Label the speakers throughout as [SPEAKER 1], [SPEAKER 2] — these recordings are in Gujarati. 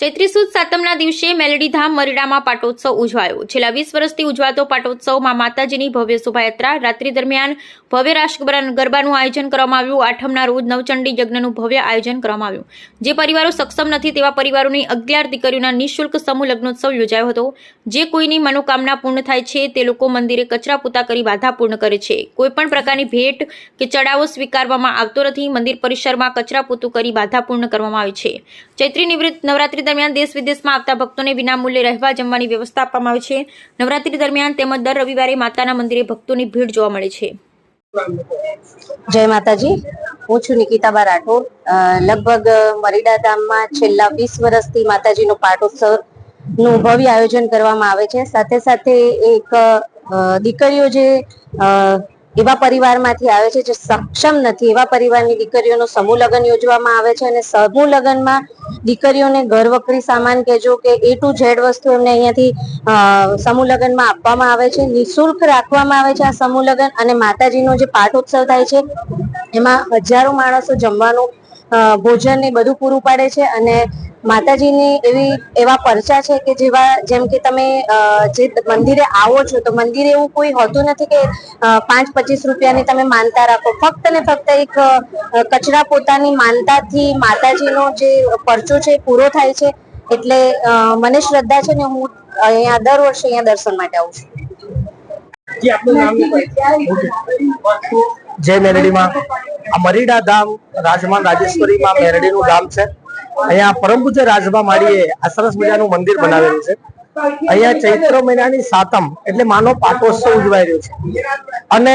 [SPEAKER 1] ચૈત્રી સુદ સાતમના દિવસે મેલડીધામ મરીડામાં પાટોત્સવ ઉજવાયો. છેલ્લા વીસ વર્ષથી ઉજવાતો પાટોત્સવમાં માતાજીની ભવ્ય શોભાયાત્રા, રાત્રિ દરમિયાન ભવ્ય રાષ્ટ્ર ગરબાનું આયોજન કરવામાં આવ્યું. આઠમના રોજ નવચંડી યજ્ઞનું ભવ્ય આયોજન કરવામાં આવ્યું. જે પરિવારો સક્ષમ નથી તેવા પરિવારોની અગિયાર દીકરીઓના નિઃશુલ્ક સમૂહ લગ્નોત્સવ યોજાયો હતો. જે કોઈની મનોકામના પૂર્ણ થાય છે તે લોકો મંદિરે કચરા પૂતા કરી બાધા પૂર્ણ કરે છે. કોઈપણ પ્રકારની ભેટ કે ચડાવો સ્વીકારવામાં આવતો નથી. મંદિર પરિસરમાં કચરા પૂતું કરી બાધા પૂર્ણ કરવામાં આવે છે. ચૈત્રી નિવૃત્ત નવરાત્રી દરમિયાન દેશ વિદેશમાં આવતા ભક્તોને વિનામૂલ્યે રહેવા જમવાની વ્યવસ્થા આપવામાં આવે છે. નવરાત્રી દરમિયાન તેમજ દર રવિવારે માતાના મંદિરે ભક્તોની ભીડ જોવા મળે છે.
[SPEAKER 2] જય માતાજી. હું છું નિકિતાબા રાઠોડ. લગભગ મરીડા ધામમાં છેલ્લા વીસ વર્ષથી માતાજીનો પાટોત્સવનું ભવ્ય આયોજન કરવામાં આવે છે. સાથે સાથે એક દીકરીઓ જે એવા પરિવારમાંથી આવે છે જે સક્ષમ નથી. એવા પરિવારની દીકરીઓનો સમૂહ લગ્ન યોજવામાં આવે છે અને સમૂહ લગ્નમાં દીકરીઓને ઘર વકરી સામાન કહેજો કે એ ટુ ઝેડ વસ્તુ એમને અહીંયાથી સમૂહ લગ્નમાં આપવામાં આવે છે. નિઃશુલ્ક રાખવામાં આવે છે આ સમૂહ લગ્ન અને માતાજીનો જે પાઠોત્સવ થાય છે, એમાં હજારો માણસો જમવાનું ભોજન ને બધું પૂરું પાડે છે અને માતાજીની એવી એવા પરચા છે કે જેવા જેમ કે તમે જે મંદિરે આવો છો તો મંદિરે એવું કોઈ હોતું નથી કે પાંચ પચીસ રૂપિયાની તમે માનતા રાખો. ફક્ત ને ફક્ત એક કચરા પોતાની માનતાથી માતાજીનો જે પરચો છે એ પૂરો થાય છે. એટલે મને શ્રદ્ધા છે ને હું અહીંયા દર વર્ષે અહીંયા દર્શન માટે આવું છું.
[SPEAKER 3] જી આપનું નામ ને પરિચય. જય મેરડીમાં. આ મરીડા ધામ રાજમાન રાજેશ્વરીમાં મેરડીનું ધામ છે. અહીંયા પરમ પૂજ્ય રાજભા માળીએ આ સરસ મજાનું મંદિર બનાવેલું છે. અહીંયા ચૈત્ર મહિનાની સાતમ એટલે માનો પાટોત્સવ ઉજવાઈ રહ્યો છે. અને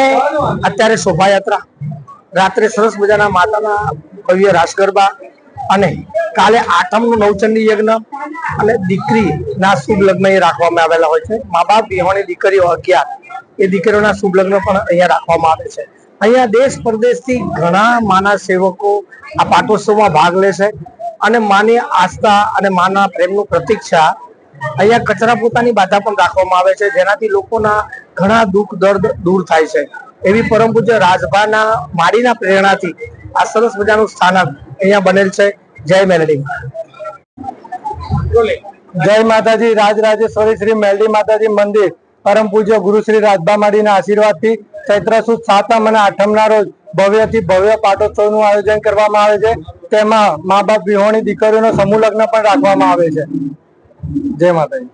[SPEAKER 3] અત્યારે શોભાયાત્રા. રાત્રે સરસ મજાના માતાના ભવ્ય રાસ ગરબા અને કાલે આઠમનું નવચંડી યજ્ઞ અને દીકરીના શુભ લગ્ન એ રાખવામાં આવેલા હોય છે. મા બાપ વિહોણી દીકરીઓ અગિયાર. એ દીકરીઓના શુભ લગ્ન પણ અહીંયા રાખવામાં આવે છે. અહીંયા દેશ પરદેશથી ઘણા માના સેવકો આ પાટોત્સવમાં ભાગ લે છે અને માની આસ્થા અને માના પ્રેમનું પ્રતીક છે અહીંયા કચરા પોતાની બાધા પણ રાખવામાં આવે છે જેનાથી લોકોના ઘણા દુઃખ દર્દ દૂર થાય છે. એવી પરમ પૂજ્ય રાજભાના માડીના પ્રેરણાથી આ સરસ મજાનું સ્થાનક અહીંયા બનેલ છે. જય મેલડી જય માતાજી રાજરાજેશ્વરી શ્રી મેલડી માતાજી મંદિર. પરમ પૂજ્ય ગુરુ શ્રી રાજભા માડીના આશીર્વાદથી ચૈત્ર સુદ સાતમ અને આઠમના રોજ ભવ્યથી ભવ્ય પાટોત્સવનું આયોજન કરવામાં આવે છે. તેમાં મા બાપ વિહોણી દીકરીઓનો સમૂહ લગ્ન પણ રાખવામાં આવે છે. જય માતાજી.